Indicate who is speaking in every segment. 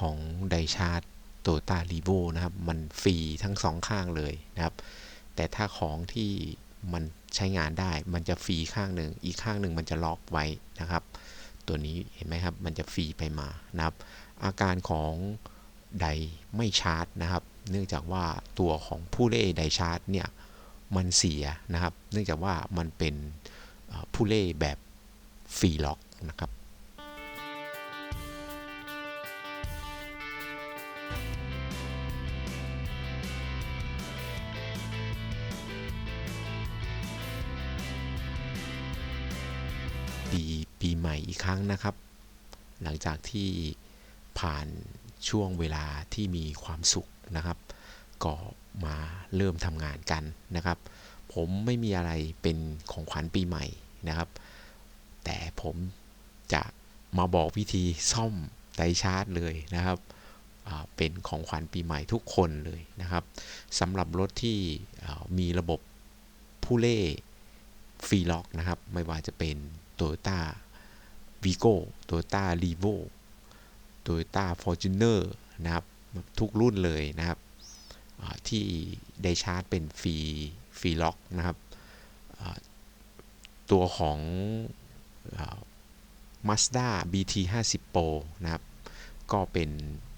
Speaker 1: ของไดชาร์ตโตตารีโวนะครับ มันฟรีทั้งสองข้างเลยนะครับ แต่ถ้าของที่มันใช้งานได้ มันจะฟรีข้างหนึ่ง อีกข้างหนึ่งมันจะล็อกไว้นะครับ ตัวนี้เห็นไหมครับ มันจะฟรีไปมานะครับ อาการของไดไม่ชาร์จนะครับ เนื่องจากว่าตัวของผู้เล่ไดชาร์จเนี่ย มันเสียนะครับ เนื่องจากว่ามันเป็นผู้เล่แบบฟรีล็อกนะครับ ปีใหม่อีกครั้งนะครับ หลังจากที่ผ่านช่วงเวลาที่มีความสุขนะครับ ก็มาเริ่มทำงานกันนะครับ ผมไม่มีอะไรเป็นของขวัญปีใหม่นะครับ แต่ผมจะมาบอกวิธีซ่อมไดชาร์จเลยนะครับเป็นของขวัญปีใหม่ทุกคนเลยนะครับสำหรับรถที่มีระบบผู้เล่ฟรีล็อกนะครับ ไม่ว่าจะเป็น Toyota Vigo Toyota r e v o Toyota Fortuner นะครับทุกรุ่นเลยนะครับที่ได้ชาร์จเป็นฟรีฟรีล็อกนะครับตัวของ Mazda BT 50 Pro นะครับ ก็เป็น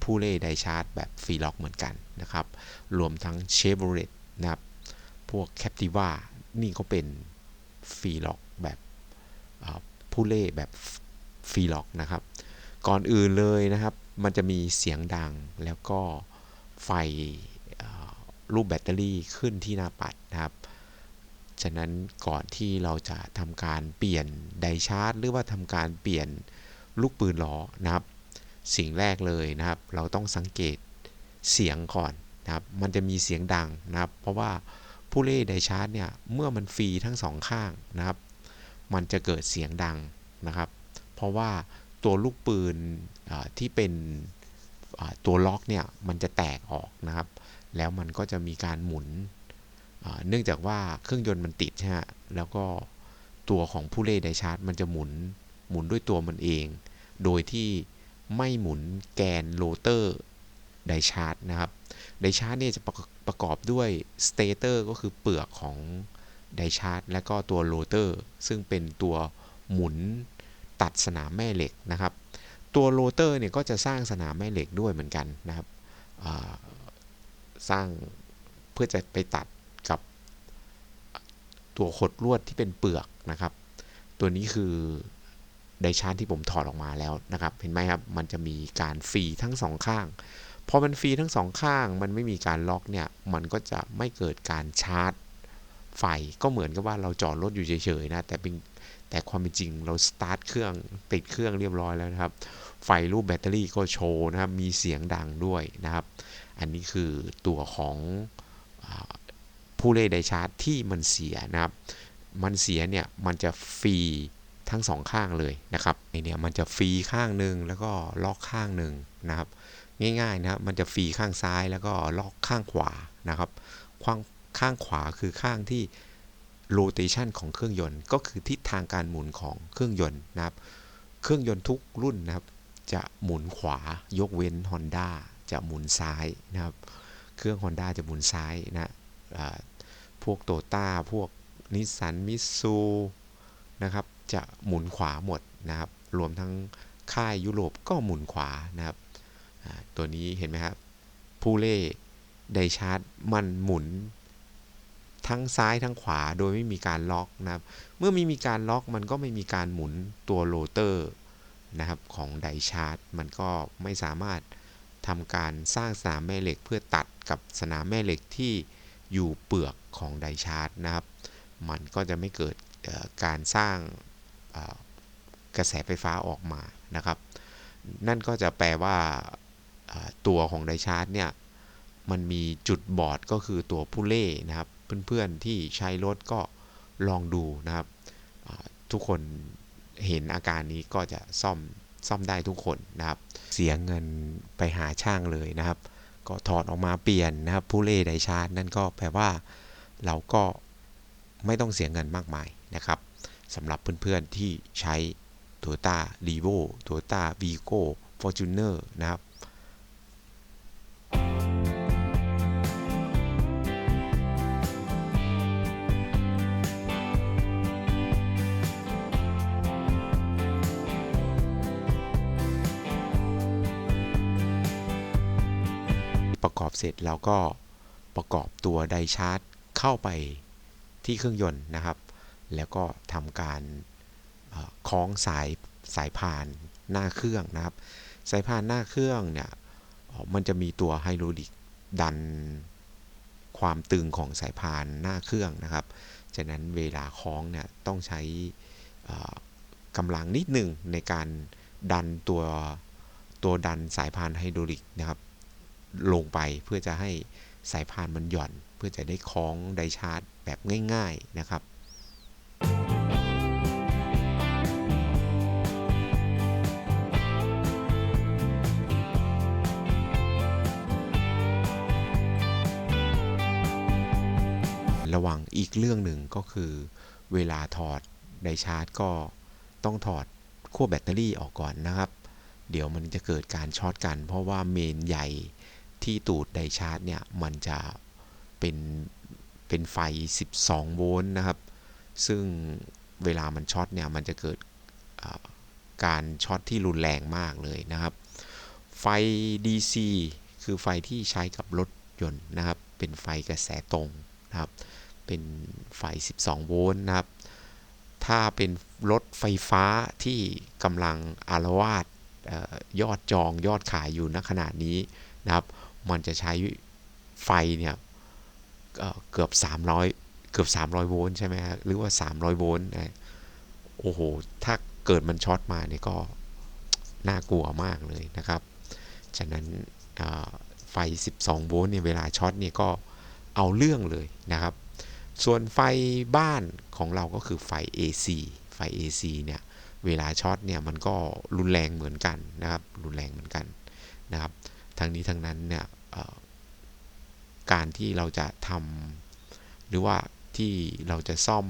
Speaker 1: ผู้เล่ไดชาร์จแบบฟรีล็อกเหมือนกันนะครับ รวมทั้ง Chevrolet นะครับ พวก Captiva นี่ก็เป็นฟรีล็อกแบบผู้เล่แบบ ฟรีล็อกนะครับ ก่อนอื่นเลยนะครับ มันจะมีเสียงดังแล้วก็ไฟรูปแบตเตอรี่ขึ้นที่หน้าปัดนะครับ ฉะนั้นก่อนที่เราจะทำการเปลี่ยนไดชาร์จ หรือว่าทำการเปลี่ยนลูกปืนล้อนะครับ สิ่งแรกเลยนะครับ เราต้องสังเกตเสียงก่อนนะครับ มันจะมีเสียงดังนะครับ เพราะว่าผู้เล่ไดชาร์จเนี่ย เมื่อมันฟรีทั้งสองข้างนะครับ มันจะเกิดเสียงดังนะครับ ราะว่าตัวลูกปืนที่เป็นตัวล็อกเนี่ยมันจะแตกออกนะครับ แล้วมันก็จะมีการหมุน เนื่องจากว่าเครื่องยนต์มันติดใช่ไหมแล้วก็ตัวของผู้เล่ไดชาร์จ มันจะหมุนหมุนด้วยตัวมันเอง โดยที่ไม่หมุนแกนโรเตอร์ไดชาร์จนะครับไดชาร์จเนี่ยจะประประกอบด้วยสเตเตอร์ก็คือเปลือกของไดชาร์จ และก็ตัวโรเตอร์ซึ่งเป็นตัวหมุน ตัดสนามแม่เหล็กนะครับ ตัวโรเตอร์เนี่ยก็จะสร้างสนามแม่เหล็กด้วยเหมือนกันนะครับสร้างเพื่อจะไปตัดกับตัวขดลวดที่เป็นเปลือกนะครับ ตัวนี้คือไดชาร์จที่ผมถอดออกมาแล้วนะครับ เห็นไหมครับ มันจะมีการฟรีทั้งสองข้างพอมันฟรีทั้งสองข้าง มันไม่มีการล็อกเนี่ย มันก็จะไม่เกิดการชาร์จ ไฟก็เหมือนกับว่าเราจอดรถอยู่เฉยๆนะแต่เป็นแต่ความเป็นจริงเราสตาร์ทเครื่องติดเครื่องเรียบร้อยแล้วนะครับ ไฟรูปแบตเตอรี่ก็โชว์นะครับ มีเสียงดังด้วยนะครับ อันนี้คือตัวของผู้เล่นไดชาร์จที่มันเสียนะครับ มันเสียเนี่ยมันจะฟรีทั้งสองข้างเลยนะครับในเนี่ยมันจะฟรีข้างหนึ่งแล้วก็ล็อกข้างหนึ่งนะครับ ง่ายๆนะครับมันจะฟรีข้างซ้ายแล้วก็ล็อกข้างขวานะครับข้าง ข้างขวาคือข้างที่โรเตชันของเครื่องยนต์ ก็คือทิศทางการหมุนของเครื่องยนต์นะครับ เครื่องยนต์ทุกรุ่นนะครับ จะหมุนขวายกเว้น Honda จะหมุนซ้ายนะครับ เครื่อง Honda จะหมุนซ้ายนะพวกโตต้าพวกนิสสันมิซูนะครับ จะหมุนขวาหมดนะครับ รวมทั้งค่ายยุโรปก็หมุนขวานะครับ ตัวนี้เห็นไหมครับผู้เล่ไดชาร์จมันหมุน ทั้งซ้ายทั้งขวาโดยไม่มีการล็อกนะครับ เมื่อไม่มีการล็อกมันก็ไม่มีการหมุนตัวโรเตอร์นะครับของไดชาร์จมันก็ไม่สามารถทำการสร้างสนามแม่เหล็กเพื่อตัดกับสนามแม่เหล็กที่อยู่เปลือกของไดชาร์จนะครับ มันก็จะไม่เกิดการสร้างกระแสไฟฟ้าออกมานะครับ นั่นก็จะแปลว่าตัวของไดชาร์จเนี่ยมันมีจุดบอดก็คือตัวผู้เล่นะครับ เพื่อนๆที่ใช้รถก็ลองดูนะครับ ทุกคนเห็นอาการนี้ก็จะซ่อมซ่อมได้ทุกคนนะครับ เสียเงินไปหาช่างเลยนะครับ ก็ถอดออกมาเปลี่ยนนะครับผู้เล่ไดชาร์จนั่นก็แปลว่าเราก็ไม่ต้องเสียเงินมากมายนะครับสำหรับเพื่อนๆที่ใช้ Toyota r e v o Toyota Vigo Fortuner นะครับ เสร็จแล้วก็ประกอบตัวไดชาร์จเข้าไปที่เครื่องยนต์นะครับ แล้วก็ทำการคล้องสายสายพานหน้าเครื่องนะครับ สายพานหน้าเครื่องเนี่ยมันจะมีตัวไฮดรอลิกดันความตึงของสายพานหน้าเครื่องนะครับฉะนั้นเวลาคล้องเนี่ยต้องใช้กำลังนิดหนึ่งในการดันตัวตัวดันสายพานไฮดรอลิกนะครับ ลงไปเพื่อจะให้สายพานมันหย่อน เพื่อจะได้คล้องไดชาร์จแบบง่าย ๆนะครับ ระวังอีกเรื่องหนึ่งก็คือ เวลาถอดไดชาร์จก็ต้องถอดขั้วแบตเตอรี่ออกก่อนนะครับ เดี๋ยวมันจะเกิดการช็อตกัน เพราะว่าเมนใหญ่ ที่ตูดไดชาร์จเนี่ย มันจะเป็นเป็นไฟ 12 โวลต์นะครับ ซึ่งเวลามันช็อตเนี่ย มันจะเกิดการช็อตที่รุนแรงมากเลยนะครับ ไฟ DC คือไฟที่ใช้กับรถยนต์นะครับ เป็นไฟกระแสตรงนะครับ เป็นไฟ 12 โวลต์นะครับ ถ้าเป็นรถไฟฟ้าที่กำลังอารวาสยอดจองยอดขายอยู่ณขณะนี้นะครับ มันจะใช้ไฟเนี่ยเกือบ 300 เกือบ 300 โวลต์ใช่ไหมฮะหรือว่า 300 โวลต์นะโอ้โห ถ้าเกิดมันช็อตมาเนี่ยก็น่ากลัวมากเลยนะครับ ฉะนั้นไฟ 12 โวลต์เนี่ยเวลาช็อตเนี่ยก็เอาเรื่องเลยนะครับ ส่วนไฟบ้านของเราก็คือไฟ AC ไฟ AC เนี่ยเวลาช็อตเนี่ยมันก็รุนแรงเหมือนกันนะครับ รุนแรงเหมือนกันนะครับ ทั้งนี้ทั้งนั้นเนี่ยการที่เราจะทำหรือว่าที่เราจะซ่อม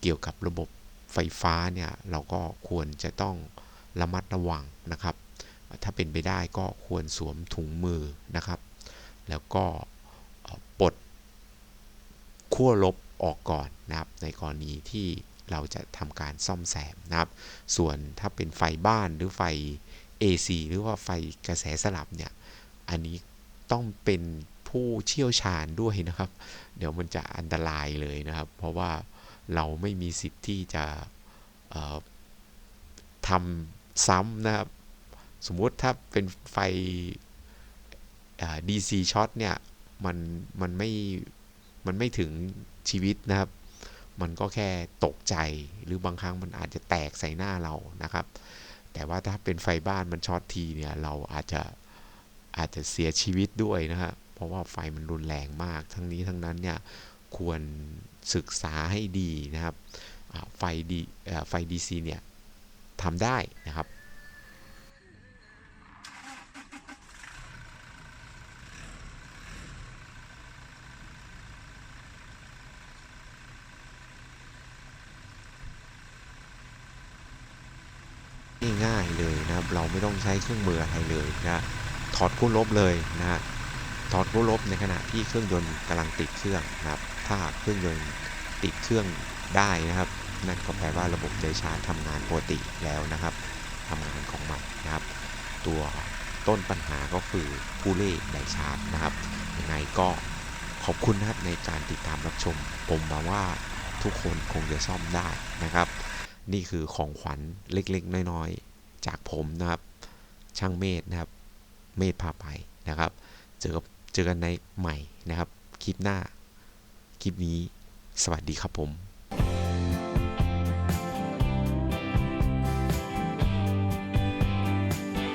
Speaker 1: เกี่ยวกับระบบไฟฟ้าเนี่ยเราก็ควรจะต้องระมัดระวังนะครับ ถ้าเป็นไปได้ก็ควรสวมถุงมือนะครับ แล้วก็ปลดขั้วลบออกก่อนนะครับ ในกรณีที่เราจะทำการซ่อมแซมนะครับ ส่วนถ้าเป็นไฟบ้านหรือไฟ AC หรือว่าไฟกระแสสลับเนี่ย อันนี้ต้องเป็นผู้เชี่ยวชาญด้วยนะครับ เดี๋ยวมันจะอันตรายเลยนะครับ เพราะว่าเราไม่มีสิทธิ์ที่จะทำซ้ำนะครับ สมมุติถ้าเป็นไฟ DC ช็อตเนี่ย มัน มันไม่ มันไม่ถึงชีวิตนะครับ มันก็แค่ตกใจหรือบางครั้งมันอาจจะแตกใส่หน้าเรานะครับ แต่ว่าถ้าเป็นไฟบ้านมันช็อตทีเนี่ยเราอาจจะอาจจะเสียชีวิตด้วยนะครับเพราะว่าไฟมันรุนแรงมาก ทั้งนี้ทั้งนั้นเนี่ยควรศึกษาให้ดีนะครับไฟดีไฟดีซีเนี่ยทำได้นะครับ ง่ายๆเลยนะครับ เราไม่ต้องใช้เครื่องมืออะไรเลยนะถอดคู่ลบเลยนะฮะถอดคู่ลบในขณะที่เครื่องยนต์กำลังติดเครื่องนะครับ ถ้าเครื่องยนต์ติดเครื่องได้นะครับ นั่นก็แปลว่าระบบไดชาร์จทำงานปกติแล้วนะครับทำงานของมันนะครับ ตัวต้นปัญหาก็คือผู้เล่ไดชาร์จนะครับยังไงก็ขอบคุณนะครับในการติดตามรับชม ผมมาว่าทุกคนคงจะซ่อมได้นะครับ นี่คือของขวัญเล็กๆ น้อยๆ จากผมนะครับ ช่างเมธนะครับ เมธพาไปนะครับ เจอกับเจอกันในใหม่นะครับ คลิปหน้า คลิปนี้ สวัสดีครับผม